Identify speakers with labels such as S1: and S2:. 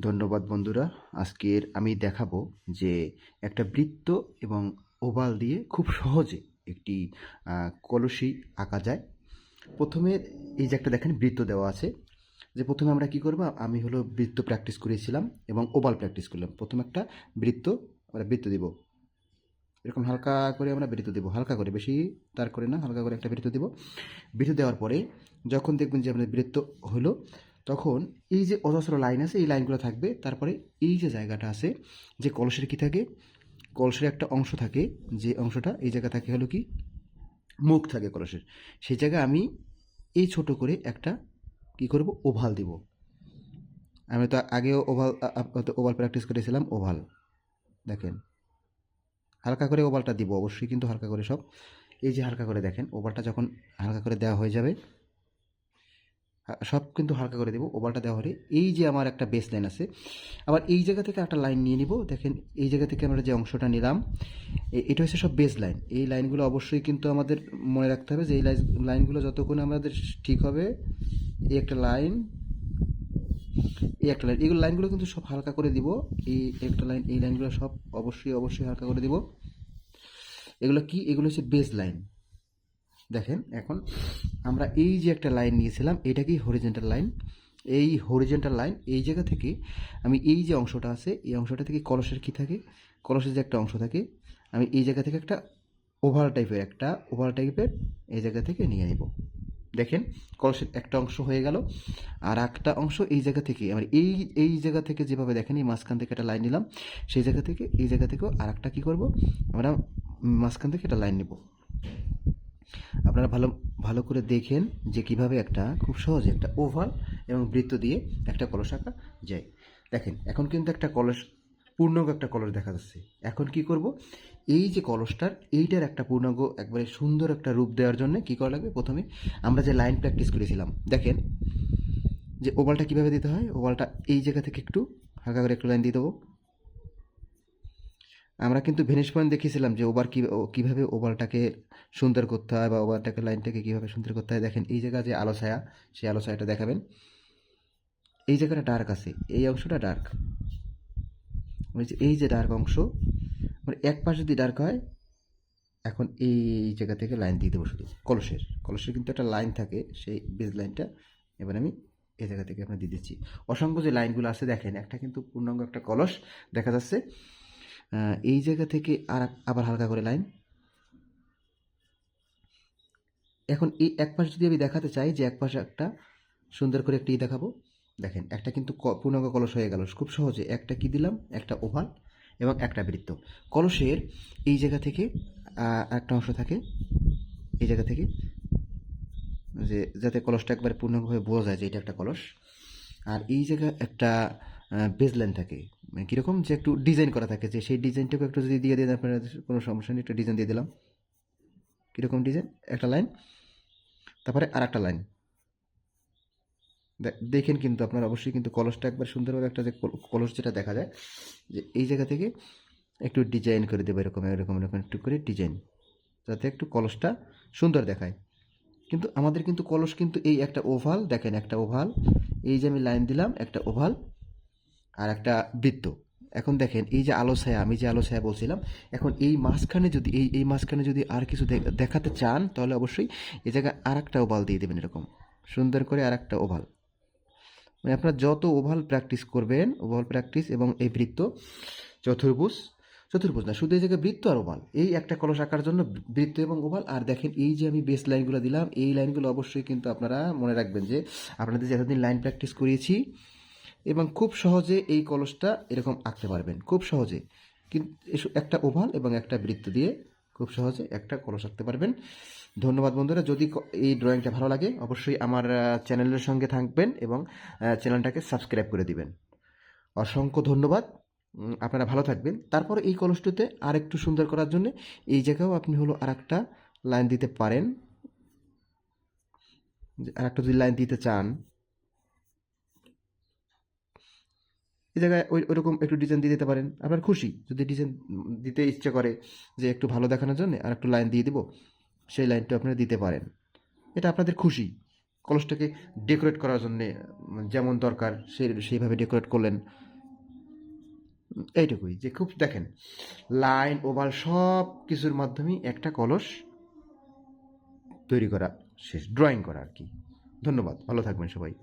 S1: ধন্যবাদ বন্ধুরা। আজকের আমি দেখাবো যে একটা বৃত্ত এবং ওভাল দিয়ে খুব সহজে একটি কলসি আঁকা যায়। প্রথমে এই যে একটা দেখেন বৃত্ত দেওয়া আছে। যে প্রথমে আমরা কি করব? আমি হলো বৃত্ত প্র্যাকটিস করেছিলাম এবং ওভাল প্র্যাকটিস করলাম। প্রথমে একটা বৃত্ত আমরা বৃত্ত দিব। এরকম হালকা করে আমরা বৃত্ত দেবো। হালকা করে, বেশি তার করে না, হালকা করে একটা বৃত্ত দেবো। বৃত্ত দেওয়ার পরে যখন দেখবেন যে আমাদের বৃত্ত হলো তখন এই যে অজস্র লাইন আছে, এই লাইনগুলো থাকবে। তারপরে এই যে জায়গাটা আছে, যে কলসের কি থাকে? কলসের একটা অংশ থাকে, যে অংশটা, এই জায়গা থাকে হলো কি? মুখ থাকে কলসের। সেই জায়গায় আমি এই ছোট করে একটা কি করব? ওভাল দিব। আমি তো আগেও ওভাল ওভাল প্র্যাকটিস করেছিলাম, ওভাল। দেখেন। হালকা করে ওভালটা দিব, অবশ্যই কিন্তু হালকা করে সব। এই যে হালকা করে দেখেন, ওভালটা যখন হালকা করে দেওয়া হয়ে যাবে সব কিন্তু হালকা করে দেবো, ওভালটা দেওয়া হলে। এই যে আমার একটা বেস লাইন আছে, আবার এই জায়গা থেকে একটা লাইন নিয়ে নিব। দেখেন, এই জায়গা থেকে আমরা যে অংশটা নিলাম এটা হচ্ছে সব বেস লাইন এই লাইনগুলো অবশ্যই কিন্তু আমাদের মনে রাখতে হবে যে, এই লাইন লাইনগুলো যতক্ষণ আমাদের ঠিক হবে, এই একটা লাইন এই একটা লাইন এইগুলো লাইনগুলো কিন্তু সব হালকা করে দিব। এই একটা লাইন এই লাইনগুলো সব অবশ্যই অবশ্যই হালকা করে দিব। এগুলো কি? এগুলো হচ্ছে বেস লাইন দেখেন, এখন আমরা এই যে একটা লাইন নিয়েছিলাম এটা কি হরিজেন্টাল লাইন এই হরিজেন্টাল লাইন এই জায়গা থেকে আমি এই যে অংশটা আছে, এই অংশটা থেকে কলসের কি থাকে? কলসের যে একটা অংশ থাকে, আমি এই জায়গা থেকে একটা ওভার টাইপের একটা ওভার টাইপের এই জায়গা থেকে নিয়ে নিব। দেখেন, কলসের একটা অংশ হয়ে গেল, আর একটা অংশ এই জায়গা থেকে। আমার এই এই জায়গা থেকে যেভাবে দেখেন, এই মাঝখান থেকে একটা লাইন নিলাম, সেই জায়গা থেকে, এই জায়গা থেকেও আর একটা কী করব? আমরা মাঝখান থেকে একটা লাইন নেব। আপনারা ভালো ভালো করে দেখেন যে কীভাবে একটা খুব সহজে একটা ওভাল এবং বৃত্ত দিয়ে একটা কলস আঁকা যায়। দেখেন, এখন কিন্তু একটা কলস, পূর্ণাঙ্গ একটা কলস দেখা যাচ্ছে। এখন কি করব? এই যে কলসটার, এইটার একটা পূর্ণাঙ্গ, একবারে সুন্দর একটা রূপ দেওয়ার জন্য কি করা লাগবে? প্রথমে আমরা যে লাইন প্র্যাকটিস করেছিলাম, দেখেন যে ওভালটা কীভাবে দিতে হয়? ওভালটা এই জায়গা থেকে একটু হালকা করে একটু লাইন দিয়ে দেবো আমরা কিন্তু ভেনিস পয়েন্ট দেখিয়েছিলাম যে ওভার কী কীভাবে ওভারটাকে সুন্দর করতে হয় বা ওভারটাকে লাইনটাকে কীভাবে সুন্দর করতে হয়। দেখেন, এই জায়গা যে আলো ছায়া, সেই আলো ছায়াটা দেখাবেন। এই জায়গাটা ডার্ক আছে, এই অংশটা ডার্ক এই যে ডার্ক অংশ মানে এক পাশ যদি ডার্ক হয়, এখন এই জায়গা থেকে লাইন দিয়ে দেবো শুধু, কলসের। কলসের কিন্তু একটা লাইন থাকে, সেই বেজ লাইনটা এবার আমি এই জায়গা থেকে আপনার দিয়ে দিচ্ছি। অসংখ্য যে লাইনগুলো আছে, দেখেন, একটা কিন্তু পূর্ণাঙ্গ একটা কলস দেখা যাচ্ছে। এই জায়গা থেকে আর আবার হালকা করে লাইন। এখন এই এক পাশ যদি আমি দেখাতে চাই যে এক পাশে একটা সুন্দর করে একটি ই দেখাবো। দেখেন, একটা কিন্তু পূর্ণাঙ্গ কলস হয়ে গেল। খুব সহজে একটা কি দিলাম? একটা ওভাল এবং একটা বৃত্ত। কলসের এই জায়গা থেকে একটা অংশ থাকে। এই জায়গা থেকে যে, যাতে কলসটা একবার পূর্ণভাবে বোঝা যায় যে এটা একটা কলস। আর এই জায়গা একটা বেজ লাইন থাকে। মানে কীরকম যে একটু ডিজাইন করা থাকে, যে সেই ডিজাইনটাকে একটু যদি দিয়ে দেন আপনারা, কোনো সমস্যা নেই, একটা ডিজাইন দিয়ে দিলাম। কীরকম ডিজাইন একটা লাইন তারপরে আর একটা লাইন দেখেন কিন্তু আপনার অবশ্যই কিন্তু কলসটা একবার সুন্দরভাবে একটা যে কল- কলস যেটা দেখা যায়, যে এই জায়গা থেকে একটু ডিজাইন করে দেবো, এরকম এরকম এরকম একটু করে ডিজাইন যাতে একটু কলসটা সুন্দর দেখায়। কিন্তু আমাদের কিন্তু কলস কিন্তু এই একটা ওভাল দেখেন একটা ওভাল এই যে আমি লাইন দিলাম, একটা ওভাল আর একটা বৃত্ত। এখন দেখেন, এই যে আলো ছায়া, আমি যে আলো ছায়া বলছিলাম, এখন এই মাঝখানে যদি, এই এই মাঝখানে যদি আর কিছু দেখাতে চান, তাহলে অবশ্যই এ জায়গায় আর একটা ওভাল দিয়ে দেবেন এরকম। সুন্দর করে আর একটা ওভাল। মানে আপনারা যত ওভাল প্র্যাকটিস করবেন, ওভাল প্র্যাকটিস এবং এই বৃত্ত, চতুর্ভুজ চতুর্ভুজ না, শুধু এই জায়গায় বৃত্ত আর ওভাল, এই একটা কলস আঁকার জন্য বৃত্ত এবং ওভাল। আর দেখেন, এই যে আমি বেস লাইনগুলো দিলাম, এই লাইনগুলো অবশ্যই কিন্তু আপনারা মনে রাখবেন যে, আপনাদের যে এতদিন লাইন প্র্যাকটিস করিয়েছি এবং খুব সহজে এই কলসটা এরকম আঁকতে পারবেন, খুব সহজে। কিন্তু একটা ওভাল এবং একটা বৃত্ত দিয়ে খুব সহজে একটা কলস আঁকতে পারবেন। ধন্যবাদ বন্ধুরা, যদি এই ড্রয়িংটা ভালো লাগে, অবশ্যই আমার চ্যানেলের সঙ্গে থাকবেন এবং চ্যানেলটাকে সাবস্ক্রাইব করে দিবেন। অসংখ্য ধন্যবাদ আপনারা ভালো থাকবেন। তারপর এই কলসটিতে আর একটু সুন্দর করার জন্য এই জায়গাও আপনি হলো আর একটা লাইন দিতে পারেন। আর একটা যদি লাইন দিতে চান এই জায়গায় ওই, ওরকম একটু ডিজাইন দিয়ে দিতে পারেন। আপনার খুশি। যদি ডিজাইন দিতে ইচ্ছে করে যে একটু ভালো দেখানোর জন্য আর একটু লাইন দিয়ে দিব, সেই লাইনটা আপনারা দিতে পারেন। এটা আপনাদের খুশি। কলসটাকে ডেকোরেট করার জন্যে যেমন দরকার সেই, সেইভাবে ডেকোরেট করলেন। এইটুকুই। যে খুব, দেখেন লাইন ওভাল সব কিছুর মাধ্যমেই একটা কলস তৈরি করা, শেষ। ড্রয়িং করা আর কি। ধন্যবাদ। ভালো থাকবেন সবাই।